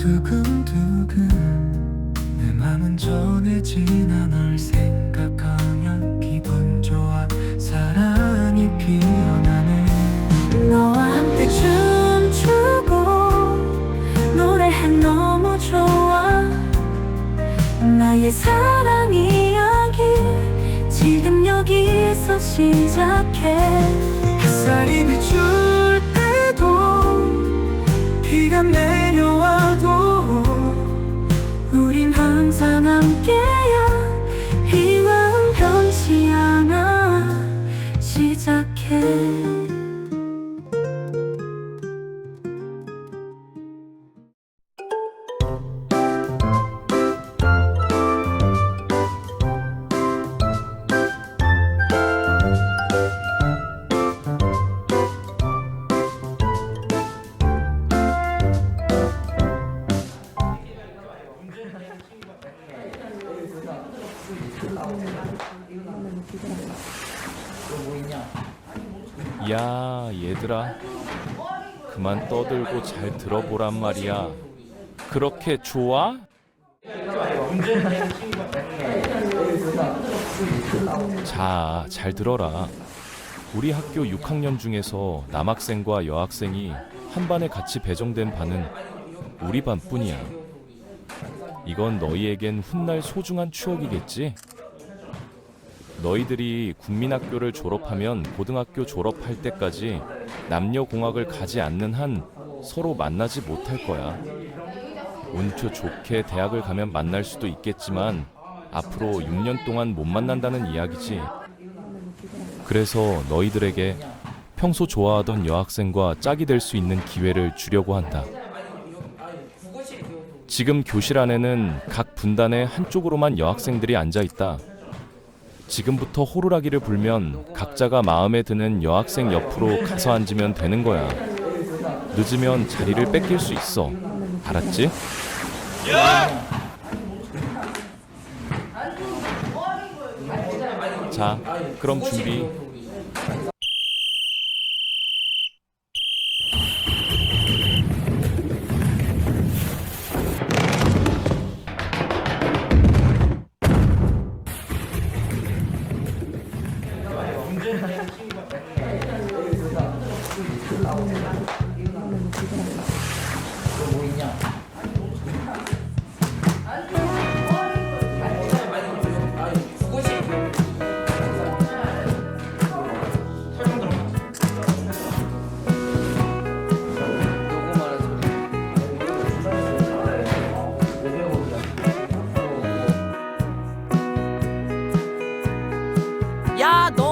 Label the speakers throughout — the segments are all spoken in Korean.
Speaker 1: 두근두근 내 맘은 전해지나 널 생각하면 기분 좋아 사랑이 피어나네.
Speaker 2: 너와 함께 춤추고 노래해 너무 좋아. 나의 사랑 이야기 지금 여기서 시작해.
Speaker 1: 햇살이 비출 때도 비가 내
Speaker 2: 시작해
Speaker 3: 야, 얘들아. 그만 떠들고 잘 들어보란 말이야. 그렇게 좋아? 자, 잘 들어라. 우리 학교 6학년 중에서 남학생과 여학생이 한 반에 같이 배정된 반은 우리 반뿐이야. 이건 너희에겐 훗날 소중한 추억이겠지? 너희들이 국민학교를 졸업하면 고등학교 졸업할 때까지 남녀공학을 가지 않는 한 서로 만나지 못할 거야. 운표 좋게 대학을 가면 만날 수도 있겠지만 앞으로 6년 동안 못 만난다는 이야기지. 그래서 너희들에게 평소 좋아하던 여학생과 짝이 될 수 있는 기회를 주려고 한다. 지금 교실 안에는 각 분단의 한쪽으로만 여학생들이 앉아 있다. 지금부터 호루라기를 불면 각자가 마음에 드는 여학생 옆으로 가서 앉으면 되는 거야. 늦으면 자리를 뺏길 수 있어. 알았지? 자, 그럼 준비.
Speaker 4: 야, 너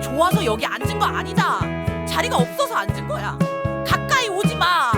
Speaker 4: 좋아서 여기 앉은 거 아니다. 자리가 없어서 앉은 거야. 가까이 오지 마.